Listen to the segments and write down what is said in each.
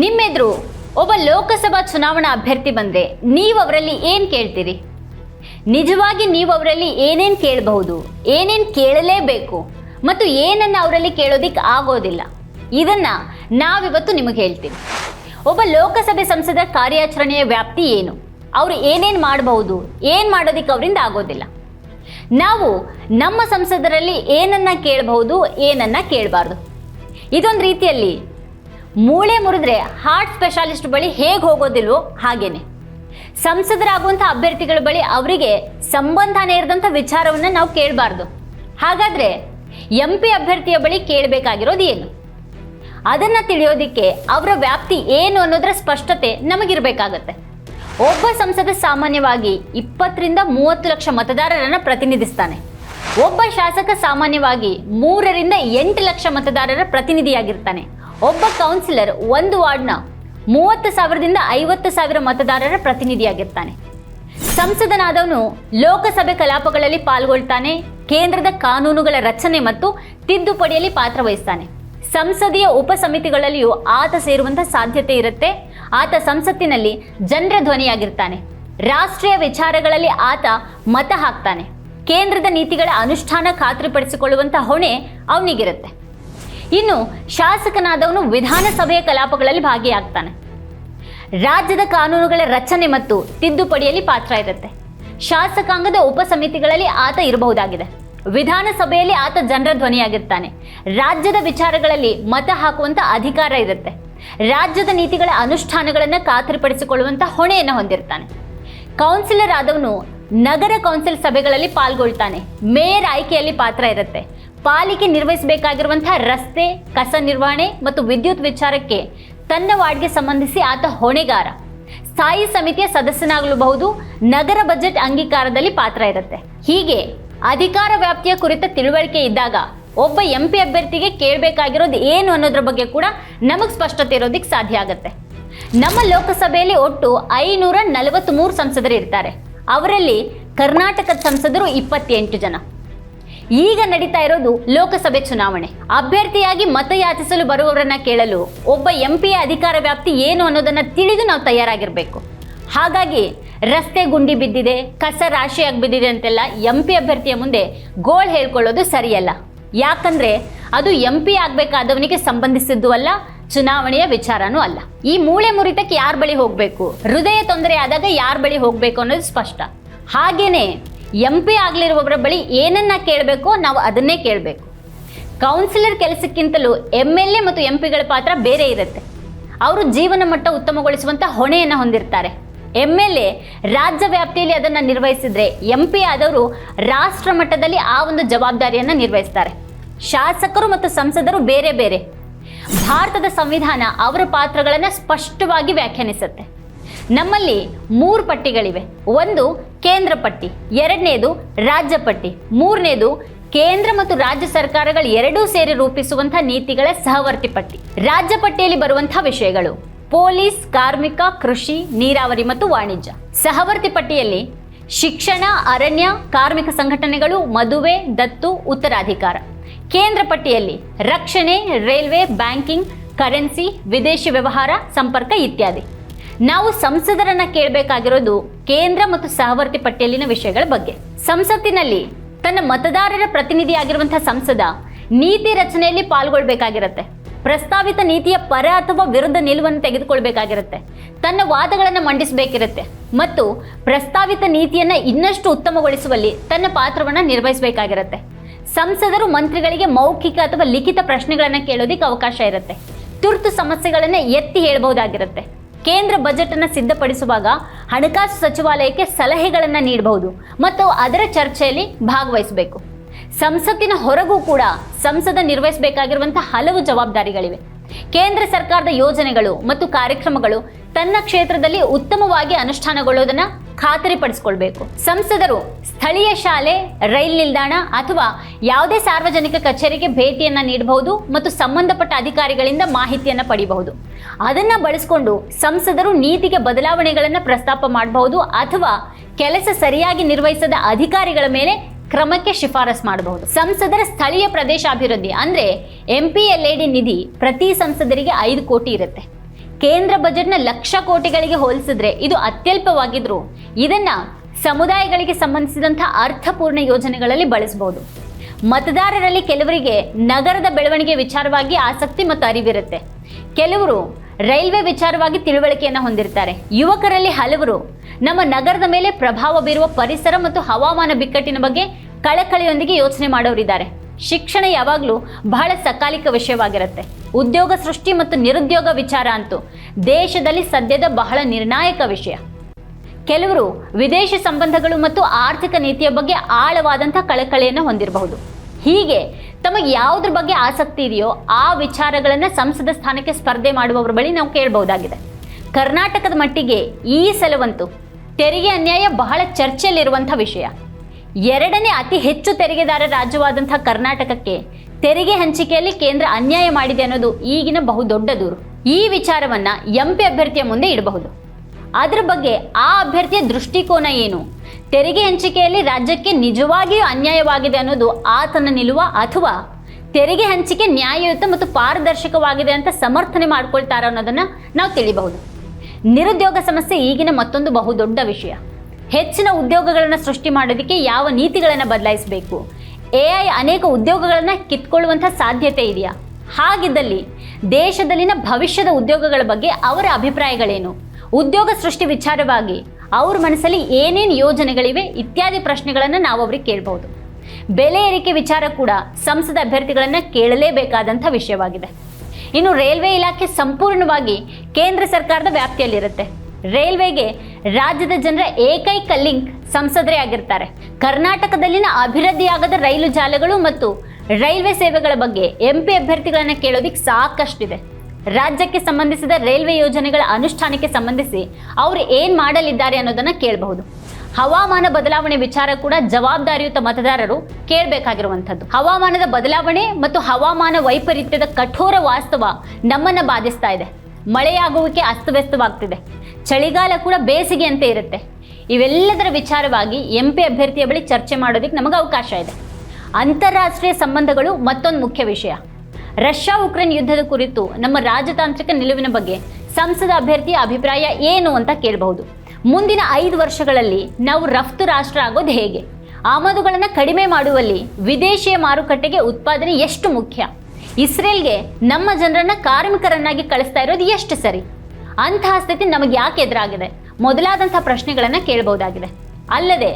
ನಿಮ್ಮೆದುರು ಒಬ್ಬ ಲೋಕಸಭಾ ಚುನಾವಣಾ ಅಭ್ಯರ್ಥಿ ಬಂದರೆ ನೀವು ಅವರಲ್ಲಿ ಏನು ಕೇಳ್ತೀರಿ? ನಿಜವಾಗಿ ನೀವು ಅವರಲ್ಲಿ ಏನೇನು ಕೇಳಬಹುದು, ಏನೇನು ಕೇಳಲೇಬೇಕು ಮತ್ತು ಏನನ್ನು ಅವರಲ್ಲಿ ಕೇಳೋದಿಕ್ಕೆ ಆಗೋದಿಲ್ಲ. ಇದನ್ನು ನಾವಿವತ್ತು ನಿಮಗೆ ಹೇಳ್ತೀವಿ ಒಬ್ಬ ಲೋಕಸಭೆ ಸಂಸದ ಕಾರ್ಯಾಚರಣೆಯ ವ್ಯಾಪ್ತಿ ಏನು? ಅವರು ಏನೇನು ಮಾಡಬಹುದು, ಏನು ಮಾಡೋದಿಕ್ಕೆ ಅವರಿಂದ ಆಗೋದಿಲ್ಲ. ನಾವು ನಮ್ಮ ಸಂಸದರಲ್ಲಿ ಏನನ್ನ ಕೇಳಬಹುದು, ಏನನ್ನ ಕೇಳಬಾರ್ದು. ಇದೊಂದು ರೀತಿಯಲ್ಲಿ ಮೂಳೆ ಮುರಿದ್ರೆ ಹಾರ್ಟ್ ಸ್ಪೆಷಾಲಿಸ್ಟ್ ಬಳಿ ಹೇಗೆ ಹೋಗೋದಿಲ್ವೋ ಹಾಗೇನೆ. ಸಂಸದರಾಗುವಂಥ ಅಭ್ಯರ್ಥಿಗಳ ಬಳಿ ಅವರಿಗೆ ಸಂಬಂಧನೇ ಇರದಂಥ ವಿಚಾರವನ್ನು ನಾವು ಕೇಳಬಾರ್ದು. ಹಾಗಾದರೆ ಎಂ ಪಿ ಅಭ್ಯರ್ಥಿಯ ಬಳಿ ಕೇಳಬೇಕಾಗಿರೋದು ಏನು? ಅದನ್ನು ತಿಳಿಯೋದಿಕ್ಕೆ ಅವರ ವ್ಯಾಪ್ತಿ ಏನು ಅನ್ನೋದರ ಸ್ಪಷ್ಟತೆ ನಮಗಿರಬೇಕಾಗತ್ತೆ. ಒಬ್ಬ ಸಂಸದ ಸಾಮಾನ್ಯವಾಗಿ ಇಪ್ಪತ್ತರಿಂದ ಮೂವತ್ತು ಲಕ್ಷ ಮತದಾರರನ್ನು ಪ್ರತಿನಿಧಿಸ್ತಾನೆ. ಒಬ್ಬ ಶಾಸಕ ಸಾಮಾನ್ಯವಾಗಿ ಮೂರರಿಂದ ಎಂಟು ಲಕ್ಷ ಮತದಾರರ ಪ್ರತಿನಿಧಿಯಾಗಿರ್ತಾನೆ. ಒಬ್ಬ ಕೌನ್ಸಿಲರ್ ಒಂದು ವಾರ್ಡ್ನ ಮೂವತ್ತು ಸಾವಿರದಿಂದ ಐವತ್ತು ಸಾವಿರ ಮತದಾರರ ಪ್ರತಿನಿಧಿಯಾಗಿರ್ತಾನೆ. ಸಂಸದನಾದವನು ಲೋಕಸಭೆ ಕಲಾಪಗಳಲ್ಲಿ ಪಾಲ್ಗೊಳ್ತಾನೆ, ಕೇಂದ್ರದ ಕಾನೂನುಗಳ ರಚನೆ ಮತ್ತು ತಿದ್ದುಪಡಿಯಲ್ಲಿ ಪಾತ್ರವಹಿಸ್ತಾನೆ ಸಂಸದೀಯ ಉಪಸಮಿತಿಗಳಲ್ಲಿಯೂ ಆತ ಸೇರುವಂತ ಸಾಧ್ಯತೆ ಇರುತ್ತೆ. ಆತ ಸಂಸತ್ತಿನಲ್ಲಿ ಜನರ ಧ್ವನಿಯಾಗಿರ್ತಾನೆ. ರಾಷ್ಟ್ರೀಯ ವಿಚಾರಗಳಲ್ಲಿ ಆತ ಮತ ಹಾಕ್ತಾನೆ. ಕೇಂದ್ರದ ನೀತಿಗಳ ಅನುಷ್ಠಾನ ಖಾತ್ರಿಪಡಿಸಿಕೊಳ್ಳುವಂತ ಹೊಣೆ ಅವನಿಗಿರುತ್ತೆ. ಇನ್ನು ಶಾಸಕನಾದವನು ವಿಧಾನಸಭೆಯ ಕಲಾಪಗಳಲ್ಲಿ ಭಾಗಿಯಾಗ್ತಾನೆ. ರಾಜ್ಯದ ಕಾನೂನುಗಳ ರಚನೆ ಮತ್ತು ತಿದ್ದುಪಡಿಯಲ್ಲಿ ಪಾತ್ರ ಇರುತ್ತೆ. ಶಾಸಕಾಂಗದ ಉಪಸಮಿತಿಗಳಲ್ಲಿ ಆತ ಇರಬಹುದಾಗಿದೆ. ವಿಧಾನಸಭೆಯಲ್ಲಿ ಆತ ಜನರ ಧ್ವನಿಯಾಗಿರ್ತಾನೆ. ರಾಜ್ಯದ ವಿಚಾರಗಳಲ್ಲಿ ಮತ ಹಾಕುವಂತ ಅಧಿಕಾರ ಇರುತ್ತೆ. ರಾಜ್ಯದ ನೀತಿಗಳ ಅನುಷ್ಠಾನಗಳನ್ನು ಖಾತ್ರಿಪಡಿಸಿಕೊಳ್ಳುವಂತ ಹೊಣೆಯನ್ನು ಹೊಂದಿರ್ತಾನೆ. ಕೌನ್ಸಿಲರ್ ಆದವನು ನಗರ ಕೌನ್ಸಿಲ್ ಸಭೆಗಳಲ್ಲಿ ಪಾಲ್ಗೊಳ್ತಾನೆ. ಮೇಯರ್ ಆಯ್ಕೆಯಲ್ಲಿ ಪಾತ್ರ ಇರುತ್ತೆ. ಪಾಲಿಕೆ ನಿರ್ವಹಿಸಬೇಕಾಗಿರುವಂತಹ ರಸ್ತೆ, ಕಸ ನಿರ್ವಹಣೆ ಮತ್ತು ವಿದ್ಯುತ್ ವಿಚಾರಕ್ಕೆ ತನ್ನ ವಾರ್ಡ್ಗೆ ಸಂಬಂಧಿಸಿ ಆತ ಹೊಣೆಗಾರ. ಸ್ಥಾಯಿ ಸಮಿತಿಯ ಸದಸ್ಯನಾಗಲೂಬಹುದು, ನಗರ ಬಜೆಟ್ ಅಂಗೀಕಾರದಲ್ಲಿ ಪಾತ್ರ ಇರುತ್ತೆ. ಹೀಗೆ ಅಧಿಕಾರ ವ್ಯಾಪ್ತಿಯ ಕುರಿತ ತಿಳುವಳಿಕೆ ಇದ್ದಾಗ ಒಬ್ಬ ಎಂ ಪಿ ಅಭ್ಯರ್ಥಿಗೆ ಕೇಳಬೇಕಾಗಿರೋದು ಏನು ಅನ್ನೋದ್ರ ಬಗ್ಗೆ ಕೂಡ ನಮಗೆ ಸ್ಪಷ್ಟತೆ ಇರೋದಕ್ಕೆ ಸಾಧ್ಯ ಆಗುತ್ತೆ. ನಮ್ಮ ಲೋಕಸಭೆಯಲ್ಲಿ ಒಟ್ಟು ಐನೂರ ನಲವತ್ತ್ಮೂರು ಸಂಸದರು ಇರ್ತಾರೆ. ಅವರಲ್ಲಿ ಕರ್ನಾಟಕದ ಸಂಸದರು ಇಪ್ಪತ್ತೆಂಟು ಜನ. ಈಗ ನಡೀತಾ ಇರೋದು ಲೋಕಸಭೆ ಚುನಾವಣೆ. ಅಭ್ಯರ್ಥಿಯಾಗಿ ಮತಯಾಚಿಸಲು ಬರುವವರನ್ನ ಕೇಳಲು ಒಬ್ಬ ಎಂ ಪಿಯ ಅಧಿಕಾರ ವ್ಯಾಪ್ತಿ ಏನು ಅನ್ನೋದನ್ನ ತಿಳಿದು ನಾವು ತಯಾರಾಗಿರ್ಬೇಕು. ಹಾಗಾಗಿ ರಸ್ತೆ ಗುಂಡಿ ಬಿದ್ದಿದೆ, ಕಸ ರಾಶಿಯಾಗಿ ಬಿದ್ದಿದೆ ಅಂತೆಲ್ಲ ಎಂ ಅಭ್ಯರ್ಥಿಯ ಮುಂದೆ ಗೋಳ್ ಹೇಳ್ಕೊಳ್ಳೋದು ಸರಿಯಲ್ಲ. ಯಾಕಂದ್ರೆ ಅದು ಎಂ ಪಿ ಆಗ್ಬೇಕಾದವನಿಗೆ ಸಂಬಂಧಿಸಿದ್ದು ಅಲ್ಲ, ಚುನಾವಣೆಯ ವಿಚಾರನೂ ಅಲ್ಲ. ಈ ಮೂಳೆ ಮುರಿತಕ್ಕೆ ಯಾರ ಬಳಿ ಹೋಗಬೇಕು? ಹೃದಯ ತೊಂದರೆ ಆದಾಗ ಯಾರ ಬಳಿ ಹೋಗಬೇಕು ಅನ್ನೋದು ಸ್ಪಷ್ಟ. ಹಾಗೇನೆ ಎಂ ಪಿ ಆಗಲಿರುವವರ ಬಳಿ ಏನನ್ನ ಕೇಳಬೇಕು ನಾವು ಅದನ್ನೇ ಕೇಳಬೇಕು. ಕೌನ್ಸಿಲರ್ ಕೆಲಸಕ್ಕಿಂತಲೂ ಎಂ ಎಲ್ ಎ ಮತ್ತು ಎಂ ಪಿಗಳ ಪಾತ್ರ ಬೇರೆ ಇರುತ್ತೆ. ಅವರು ಜೀವನ ಮಟ್ಟ ಉತ್ತಮಗೊಳಿಸುವಂತ ಹೊಣೆಯನ್ನು ಹೊಂದಿರ್ತಾರೆ. ಎಂ ಎಲ್ ಎ ರಾಜ್ಯ ವ್ಯಾಪ್ತಿಯಲ್ಲಿ ಅದನ್ನು ನಿರ್ವಹಿಸಿದ್ರೆ ಎಂ ಪಿ ಆದವರು ರಾಷ್ಟ್ರ ಮಟ್ಟದಲ್ಲಿ ಆ ಒಂದು ಜವಾಬ್ದಾರಿಯನ್ನು ನಿರ್ವಹಿಸ್ತಾರೆ. ಶಾಸಕರು ಮತ್ತು ಸಂಸದರು ಬೇರೆ ಬೇರೆ. ಭಾರತದ ಸಂವಿಧಾನ ಅವರ ಪಾತ್ರಗಳನ್ನು ಸ್ಪಷ್ಟವಾಗಿ ವ್ಯಾಖ್ಯಾನಿಸುತ್ತೆ. ನಮ್ಮಲ್ಲಿ ಮೂರು ಪಟ್ಟಿಗಳಿವೆ. ಒಂದು ಕೇಂದ್ರ ಪಟ್ಟಿ, ಎರಡನೇದು ರಾಜ್ಯ ಪಟ್ಟಿ, ಮೂರನೇದು ಕೇಂದ್ರ ಮತ್ತು ರಾಜ್ಯ ಸರ್ಕಾರಗಳು ಎರಡೂ ಸೇರಿ ರೂಪಿಸುವಂತಹ ನೀತಿಗಳ ಸಹವರ್ತಿ ಪಟ್ಟಿ. ರಾಜ್ಯ ಪಟ್ಟಿಯಲ್ಲಿ ಬರುವಂತಹ ವಿಷಯಗಳು ಪೊಲೀಸ್, ಕಾರ್ಮಿಕ, ಕೃಷಿ, ನೀರಾವರಿ ಮತ್ತು ವಾಣಿಜ್ಯ. ಸಹವರ್ತಿ ಪಟ್ಟಿಯಲ್ಲಿ ಶಿಕ್ಷಣ, ಅರಣ್ಯ, ಕಾರ್ಮಿಕ ಸಂಘಟನೆಗಳು, ಮದುವೆ, ದತ್ತು, ಉತ್ತರಾಧಿಕಾರ. ಕೇಂದ್ರ ಪಟ್ಟಿಯಲ್ಲಿ ರಕ್ಷಣೆ, ರೈಲ್ವೆ, ಬ್ಯಾಂಕಿಂಗ್, ಕರೆನ್ಸಿ, ವಿದೇಶಿ ವ್ಯವಹಾರ, ಸಂಪರ್ಕ ಇತ್ಯಾದಿ. ನಾವು ಸಂಸದರನ್ನ ಕೇಳಬೇಕಾಗಿರೋದು ಕೇಂದ್ರ ಮತ್ತು ಸಹವರ್ತಿ ಪಟ್ಟಿಯಲ್ಲಿನ ವಿಷಯಗಳ ಬಗ್ಗೆ. ಸಂಸತ್ತಿನಲ್ಲಿ ತನ್ನ ಮತದಾರರ ಪ್ರತಿನಿಧಿಯಾಗಿರುವಂತಹ ಸಂಸದ ನೀತಿ ರಚನೆಯಲ್ಲಿ ಪಾಲ್ಗೊಳ್ಬೇಕಾಗಿರುತ್ತೆ. ಪ್ರಸ್ತಾವಿತ ನೀತಿಯ ಪರ ಅಥವಾ ವಿರುದ್ಧ ನಿಲುವನ್ನು ತೆಗೆದುಕೊಳ್ಬೇಕಾಗಿರುತ್ತೆ. ತನ್ನ ವಾದಗಳನ್ನು ಮಂಡಿಸಬೇಕಿರುತ್ತೆ. ಮತ್ತು ಪ್ರಸ್ತಾವಿತ ನೀತಿಯನ್ನ ಇನ್ನಷ್ಟು ಉತ್ತಮಗೊಳಿಸುವಲ್ಲಿ ತನ್ನ ಪಾತ್ರವನ್ನು ನಿರ್ವಹಿಸಬೇಕಾಗಿರುತ್ತೆ. ಸಂಸದರು ಮಂತ್ರಿಗಳಿಗೆ ಮೌಖಿಕ ಅಥವಾ ಲಿಖಿತ ಪ್ರಶ್ನೆಗಳನ್ನು ಕೇಳೋದಿಕ್ಕೆ ಅವಕಾಶ ಇರುತ್ತೆ. ತುರ್ತು ಸಮಸ್ಯೆಗಳನ್ನು ಎತ್ತಿ ಹೇಳಬಹುದಾಗಿರುತ್ತೆ. ಕೇಂದ್ರ ಬಜೆಟ್ ಅನ್ನು ಸಿದ್ಧಪಡಿಸುವಾಗ ಹಣಕಾಸು ಸಚಿವಾಲಯಕ್ಕೆ ಸಲಹೆಗಳನ್ನು ನೀಡಬಹುದು ಮತ್ತು ಅದರ ಚರ್ಚೆಯಲ್ಲಿ ಭಾಗವಹಿಸಬೇಕು. ಸಂಸತ್ತಿನ ಹೊರಗೂ ಕೂಡ ಸಂಸದ ನಿರ್ವಹಿಸಬೇಕಾಗಿರುವಂತಹ ಹಲವು ಜವಾಬ್ದಾರಿಗಳಿವೆ. ಕೇಂದ್ರ ಸರ್ಕಾರದ ಯೋಜನೆಗಳು ಮತ್ತು ಕಾರ್ಯಕ್ರಮಗಳು ತನ್ನ ಕ್ಷೇತ್ರದಲ್ಲಿ ಉತ್ತಮವಾಗಿ ಅನುಷ್ಠಾನಗೊಳ್ಳುವುದನ್ನ ಖಾತರಿಪಡಿಸಿಕೊಳ್ಬೇಕು. ಸಂಸದರು, ಸ್ಥಳೀಯ ಶಾಲೆ, ರೈಲ್ ನಿಲ್ದಾಣ ಅಥವಾ ಯಾವುದೇ ಸಾರ್ವಜನಿಕ ಕಚೇರಿಗೆ ಭೇಟಿಯನ್ನ ನೀಡಬಹುದು ಮತ್ತು ಸಂಬಂಧಪಟ್ಟ ಅಧಿಕಾರಿಗಳಿಂದ ಮಾಹಿತಿಯನ್ನ ಪಡಿಬಹುದು. ಅದನ್ನ ಬಳಸಿಕೊಂಡು ಸಂಸದರು ನೀತಿಗೆ ಬದಲಾವಣೆಗಳನ್ನು ಪ್ರಸ್ತಾಪ ಮಾಡಬಹುದು ಅಥವಾ ಕೆಲಸ ಸರಿಯಾಗಿ ನಿರ್ವಹಿಸದ ಅಧಿಕಾರಿಗಳ ಮೇಲೆ ಕ್ರಮಕ್ಕೆ ಶಿಫಾರಸ್ ಮಾಡಬಹುದು. ಸಂಸದರ ಸ್ಥಳೀಯ ಪ್ರದೇಶಾಭಿವೃದ್ಧಿ ಅಂದ್ರೆ M P L A D ನಿಧಿ ಪ್ರತಿ ಸಂಸದರಿಗೆ ಐದು ಕೋಟಿ ಇರುತ್ತೆ. ಕೇಂದ್ರ ಬಜೆಟ್ನ ಲಕ್ಷ ಕೋಟಿಗಳಿಗೆ ಹೋಲಿಸಿದ್ರೆ ಇದು ಅತ್ಯಲ್ಪವಾಗಿದ್ರು. ಇದನ್ನ ಸಮುದಾಯಗಳಿಗೆ ಸಂಬಂಧಿಸಿದಂಥ ಅರ್ಥಪೂರ್ಣ ಯೋಜನೆಗಳಲ್ಲಿ ಬಳಸಬಹುದು ಮತದಾರರಲ್ಲಿ ಕೆಲವರಿಗೆ ನಗರದ ಬೆಳವಣಿಗೆ ವಿಚಾರವಾಗಿ ಆಸಕ್ತಿ ಮತ್ತು ಅರಿವಿರುತ್ತೆ. ಕೆಲವರು ರೈಲ್ವೆ ವಿಚಾರವಾಗಿ ತಿಳುವಳಿಕೆಯನ್ನು ಹೊಂದಿರ್ತಾರೆ. ಯುವಕರಲ್ಲಿ ಹಲವರು ನಮ್ಮ ನಗರದ ಮೇಲೆ ಪ್ರಭಾವ ಬೀರುವ ಪರಿಸರ ಮತ್ತು ಹವಾಮಾನ ಬಿಕ್ಕಟ್ಟಿನ ಬಗ್ಗೆ ಕಳಕಳಿಯೊಂದಿಗೆ ಯೋಚನೆ ಮಾಡೋರಿದ್ದಾರೆ. ಶಿಕ್ಷಣ ಯಾವಾಗಲೂ ಬಹಳ ಸಕಾಲಿಕ ವಿಷಯವಾಗಿರುತ್ತೆ. ಉದ್ಯೋಗ ಸೃಷ್ಟಿ ಮತ್ತು ನಿರುದ್ಯೋಗ ವಿಚಾರ ಅಂತೂ ದೇಶದಲ್ಲಿ ಸದ್ಯದ ಬಹಳ ನಿರ್ಣಾಯಕ ವಿಷಯ. ಕೆಲವರು ವಿದೇಶಿ ಸಂಬಂಧಗಳು ಮತ್ತು ಆರ್ಥಿಕ ನೀತಿಯ ಬಗ್ಗೆ ಆಳವಾದಂಥ ಕಳಕಳಿಯನ್ನು ಹೊಂದಿರಬಹುದು. ಹೀಗೆ ತಮಗೆ ಯಾವುದ್ರ ಬಗ್ಗೆ ಆಸಕ್ತಿ ಇದೆಯೋ ಆ ವಿಚಾರಗಳನ್ನು ಸಂಸದ ಸ್ಥಾನಕ್ಕೆ ಸ್ಪರ್ಧೆ ಮಾಡುವವರ ಬಳಿ ನಾವು ಕೇಳಬಹುದಾಗಿದೆ. ಕರ್ನಾಟಕದ ಮಟ್ಟಿಗೆ ಈ ಸಲವಂತೂ ತೆರಿಗೆ ಅನ್ಯಾಯ ಬಹಳ ಚರ್ಚೆಯಲ್ಲಿರುವಂಥ ವಿಷಯ. ಎರಡನೇ ಅತಿ ಹೆಚ್ಚು ತೆರಿಗೆದಾರ ರಾಜ್ಯವಾದಂಥ ಕರ್ನಾಟಕಕ್ಕೆ ತೆರಿಗೆ ಹಂಚಿಕೆಯಲ್ಲಿ ಕೇಂದ್ರ ಅನ್ಯಾಯ ಮಾಡಿದೆ ಅನ್ನೋದು ಈಗಿನ ಬಹುದೊಡ್ಡ ದೂರು. ಈ ವಿಚಾರವನ್ನ ಎಂಪಿ ಅಭ್ಯರ್ಥಿಯ ಮುಂದೆ ಇಡಬಹುದು. ಅದರ ಬಗ್ಗೆ ಆ ಅಭ್ಯರ್ಥಿಯ ದೃಷ್ಟಿಕೋನ ಏನು? ತೆರಿಗೆ ಹಂಚಿಕೆಯಲ್ಲಿ ರಾಜ್ಯಕ್ಕೆ ನಿಜವಾಗಿಯೂ ಅನ್ಯಾಯವಾಗಿದೆ ಅನ್ನೋದು ಆತನ ನಿಲುವ ಅಥವಾ ತೆರಿಗೆ ಹಂಚಿಕೆ ನ್ಯಾಯಯುತ ಮತ್ತು ಪಾರದರ್ಶಕವಾಗಿದೆ ಅಂತ ಸಮರ್ಥನೆ ಮಾಡ್ಕೊಳ್ತಾರ ಅನ್ನೋದನ್ನ ನಾವು ತಿಳಿಬಹುದು. ನಿರುದ್ಯೋಗ ಸಮಸ್ಯೆ ಈಗಿನ ಮತ್ತೊಂದು ಬಹುದೊಡ್ಡ ವಿಷಯ. ಹೆಚ್ಚಿನ ಉದ್ಯೋಗಗಳನ್ನು ಸೃಷ್ಟಿ ಮಾಡೋದಕ್ಕೆ ಯಾವ ನೀತಿಗಳನ್ನು ಬದಲಾಯಿಸಬೇಕು? ಎ ಐ ಅನೇಕ ಉದ್ಯೋಗಗಳನ್ನು ಕಿತ್ಕೊಳ್ಳುವಂಥ ಸಾಧ್ಯತೆ ಇದೆಯಾ? ಹಾಗಿದ್ದಲ್ಲಿ ದೇಶದಲ್ಲಿನ ಭವಿಷ್ಯದ ಉದ್ಯೋಗಗಳ ಬಗ್ಗೆ ಅವರ ಅಭಿಪ್ರಾಯಗಳೇನು? ಉದ್ಯೋಗ ಸೃಷ್ಟಿ ವಿಚಾರವಾಗಿ ಅವ್ರ ಮನಸ್ಸಲ್ಲಿ ಏನೇನು ಯೋಜನೆಗಳಿವೆ ಇತ್ಯಾದಿ ಪ್ರಶ್ನೆಗಳನ್ನು ನಾವು ಅವ್ರಿಗೆ ಕೇಳ್ಬೋದು. ಬೆಲೆ ಏರಿಕೆ ವಿಚಾರ ಕೂಡ ಸಂಸದ ಅಭ್ಯರ್ಥಿಗಳನ್ನು ಕೇಳಲೇಬೇಕಾದಂಥ ವಿಷಯವಾಗಿದೆ. ಇನ್ನು ರೈಲ್ವೆ ಇಲಾಖೆ ಸಂಪೂರ್ಣವಾಗಿ ಕೇಂದ್ರ ಸರ್ಕಾರದ ವ್ಯಾಪ್ತಿಯಲ್ಲಿರುತ್ತೆ. ರೈಲ್ವೆಗೆ ರಾಜ್ಯದ ಜನರ ಏಕೈಕ ಲಿಂಕ್ ಸಂಸದರೇ ಆಗಿರ್ತಾರೆ. ಕರ್ನಾಟಕದಲ್ಲಿನ ಅಭಿವೃದ್ಧಿಯಾಗದ ರೈಲು ಜಾಲಗಳು ಮತ್ತು ರೈಲ್ವೆ ಸೇವೆಗಳ ಬಗ್ಗೆ ಎಂಪಿ ಅಭ್ಯರ್ಥಿಗಳನ್ನು ಕೇಳೋದಿಕ್ಕೆ ಸಾಕಷ್ಟಿದೆ. ರಾಜ್ಯಕ್ಕೆ ಸಂಬಂಧಿಸಿದ ರೈಲ್ವೆ ಯೋಜನೆಗಳ ಅನುಷ್ಠಾನಕ್ಕೆ ಸಂಬಂಧಿಸಿ ಅವರು ಏನು ಮಾಡಲಿದ್ದಾರೆ ಅನ್ನೋದನ್ನು ಕೇಳಬಹುದು. ಹವಾಮಾನ ಬದಲಾವಣೆ ವಿಚಾರ ಕೂಡ ಜವಾಬ್ದಾರಿಯುತ ಮತದಾರರು ಕೇಳಬೇಕಾಗಿರುವಂಥದ್ದು. ಹವಾಮಾನದ ಬದಲಾವಣೆ ಮತ್ತು ಹವಾಮಾನ ವೈಪರೀತ್ಯದ ಕಠೋರ ವಾಸ್ತವ ನಮ್ಮನ್ನು ಬಾಧಿಸ್ತಾ ಇದೆ. ಮಳೆಯಾಗುವಿಕೆ ಅಸ್ತವ್ಯಸ್ತವಾಗ್ತಿದೆ. ಚಳಿಗಾಲ ಕೂಡ ಬೇಸಿಗೆ ಅಂತ ಇರುತ್ತೆ. ಇವೆಲ್ಲದರ ವಿಚಾರವಾಗಿ ಎಂ ಪಿ ಅಭ್ಯರ್ಥಿಯ ಬಳಿ ಚರ್ಚೆ ಮಾಡೋದಕ್ಕೆ ನಮಗೆ ಅವಕಾಶ ಇದೆ. ಅಂತಾರಾಷ್ಟ್ರೀಯ ಸಂಬಂಧಗಳು ಮತ್ತೊಂದು ಮುಖ್ಯ ವಿಷಯ. ರಷ್ಯಾ ಉಕ್ರೇನ್ ಯುದ್ಧದ ಕುರಿತು ನಮ್ಮ ರಾಜತಾಂತ್ರಿಕ ನಿಲುವಿನ ಬಗ್ಗೆ ಸಂಸದ ಅಭ್ಯರ್ಥಿಯ ಅಭಿಪ್ರಾಯ ಏನು ಅಂತ ಕೇಳಬಹುದು. ಮುಂದಿನ ಐದು ವರ್ಷಗಳಲ್ಲಿ ನಾವು ರಫ್ತು ರಾಷ್ಟ್ರ ಆಗೋದು ಹೇಗೆ? ಆಮದುಗಳನ್ನು ಕಡಿಮೆ ಮಾಡುವಲ್ಲಿ ವಿದೇಶಿಯ ಮಾರುಕಟ್ಟೆಗೆ ಉತ್ಪಾದನೆ ಎಷ್ಟು ಮುಖ್ಯ? ಇಸ್ರೇಲ್ಗೆ ನಮ್ಮ ಜನರನ್ನ ಕಾರ್ಮಿಕರನ್ನಾಗಿ ಕಳಿಸ್ತಾ ಇರೋದು ಎಷ್ಟು ಸರಿ? ಅಂತಹ ಸ್ಥಿತಿ ನಮಗೆ ಯಾಕೆ ಎದುರಾಗಿದೆ? ಮೊದಲಾದಂತಹ ಪ್ರಶ್ನೆಗಳನ್ನು ಕೇಳಬಹುದಾಗಿದೆ. ಅಲ್ಲದೆ,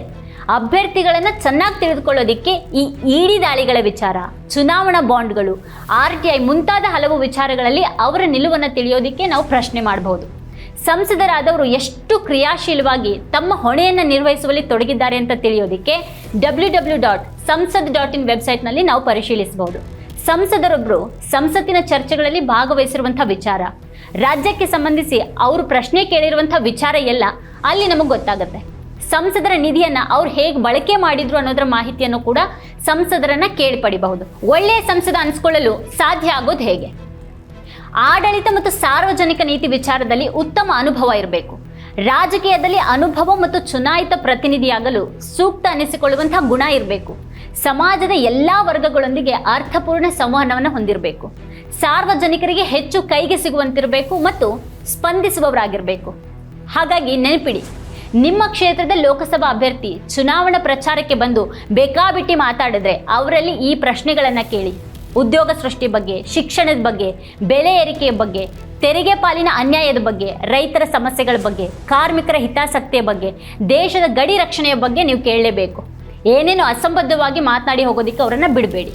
ಅಭ್ಯರ್ಥಿಗಳನ್ನು ಚೆನ್ನಾಗಿ ತಿಳಿದುಕೊಳ್ಳೋದಿಕ್ಕೆ ಈ ಇಡಿ ದಾಳಿಗಳ ವಿಚಾರ, ಚುನಾವಣಾ ಬಾಂಡ್ಗಳು, ಆರ್ ಟಿ ಐ ಮುಂತಾದ ಹಲವು ವಿಚಾರಗಳಲ್ಲಿ ಅವರ ನಿಲುವನ್ನು ತಿಳಿಯೋದಿಕ್ಕೆ ನಾವು ಪ್ರಶ್ನೆ ಮಾಡಬಹುದು. ಸಂಸದರಾದವರು ಎಷ್ಟು ಕ್ರಿಯಾಶೀಲವಾಗಿ ತಮ್ಮ ಹೊಣೆಯನ್ನು ನಿರ್ವಹಿಸುವಲ್ಲಿ ತೊಡಗಿದ್ದಾರೆ ಅಂತ ತಿಳಿಯೋದಿಕ್ಕೆ W W dot Sansad dot in ವೆಬ್ಸೈಟ್ನಲ್ಲಿ ನಾವು ಪರಿಶೀಲಿಸಬಹುದು. ಸಂಸದರೊಬ್ಬರು ಸಂಸತ್ತಿನ ಚರ್ಚೆಗಳಲ್ಲಿ ಭಾಗವಹಿಸಿರುವಂಥ ವಿಚಾರ ರಾಜ್ಯಕ್ಕೆ ಸಂಬಂಧಿಸಿ ಅವರು ಪ್ರಶ್ನೆ ಕೇಳಿರುವಂಥ ವಿಚಾರ ಎಲ್ಲ ಅಲ್ಲಿ ನಮಗೆ ಗೊತ್ತಾಗುತ್ತೆ. ಸಂಸದರ ನಿಧಿಯನ್ನು ಅವ್ರು ಹೇಗೆ ಬಳಕೆ ಮಾಡಿದ್ರು ಅನ್ನೋದರ ಮಾಹಿತಿಯನ್ನು ಕೂಡ ಸಂಸದರನ್ನ ಕೇಳಿ ಪಡಿಬಹುದು ಒಳ್ಳೆಯ ಸಂಸದ ಅನ್ಸ್ಕೊಳ್ಳಲು ಸಾಧ್ಯ ಆಗೋದು ಹೇಗೆ? ಆಡಳಿತ ಮತ್ತು ಸಾರ್ವಜನಿಕ ನೀತಿ ವಿಚಾರದಲ್ಲಿ ಉತ್ತಮ ಅನುಭವ ಇರಬೇಕು. ರಾಜಕೀಯದಲ್ಲಿ ಅನುಭವ ಮತ್ತು ಚುನಾಯಿತ ಪ್ರತಿನಿಧಿಯಾಗಲು ಸೂಕ್ತ ಅನಿಸಿಕೊಳ್ಳುವಂತಹ ಗುಣ ಇರಬೇಕು. ಸಮಾಜದ ಎಲ್ಲ ವರ್ಗಗಳೊಂದಿಗೆ ಅರ್ಥಪೂರ್ಣ ಸಂವಹನವನ್ನು ಹೊಂದಿರಬೇಕು. ಸಾರ್ವಜನಿಕರಿಗೆ ಹೆಚ್ಚು ಕೈಗೆ ಸಿಗುವಂತಿರಬೇಕು ಮತ್ತು ಸ್ಪಂದಿಸುವವರಾಗಿರಬೇಕು. ಹಾಗಾಗಿ ನೆನಪಿಡಿ, ನಿಮ್ಮ ಕ್ಷೇತ್ರದ ಲೋಕಸಭಾ ಅಭ್ಯರ್ಥಿ ಚುನಾವಣಾ ಪ್ರಚಾರಕ್ಕೆ ಬಂದು ಬೇಕಾಬಿಟ್ಟಿ ಮಾತಾಡಿದ್ರೆ ಅವರಲ್ಲಿ ಈ ಪ್ರಶ್ನೆಗಳನ್ನು ಕೇಳಿ. ಉದ್ಯೋಗ ಸೃಷ್ಟಿ ಬಗ್ಗೆ, ಶಿಕ್ಷಣದ ಬಗ್ಗೆ, ಬೆಲೆ ಏರಿಕೆಯ ಬಗ್ಗೆ, ತೆರಿಗೆ ಪಾಲಿನ ಅನ್ಯಾಯದ ಬಗ್ಗೆ, ರೈತರ ಸಮಸ್ಯೆಗಳ ಬಗ್ಗೆ, ಕಾರ್ಮಿಕರ ಹಿತಾಸಕ್ತಿಯ ಬಗ್ಗೆ, ದೇಶದ ಗಡಿ ರಕ್ಷಣೆಯ ಬಗ್ಗೆ ನೀವು ಕೇಳಲೇಬೇಕು. ಏನೇನು ಅಸಂಬದ್ಧವಾಗಿ ಮಾತನಾಡಿ ಹೋಗೋದಕ್ಕೆ ಅವರನ್ನು ಬಿಡಬೇಡಿ.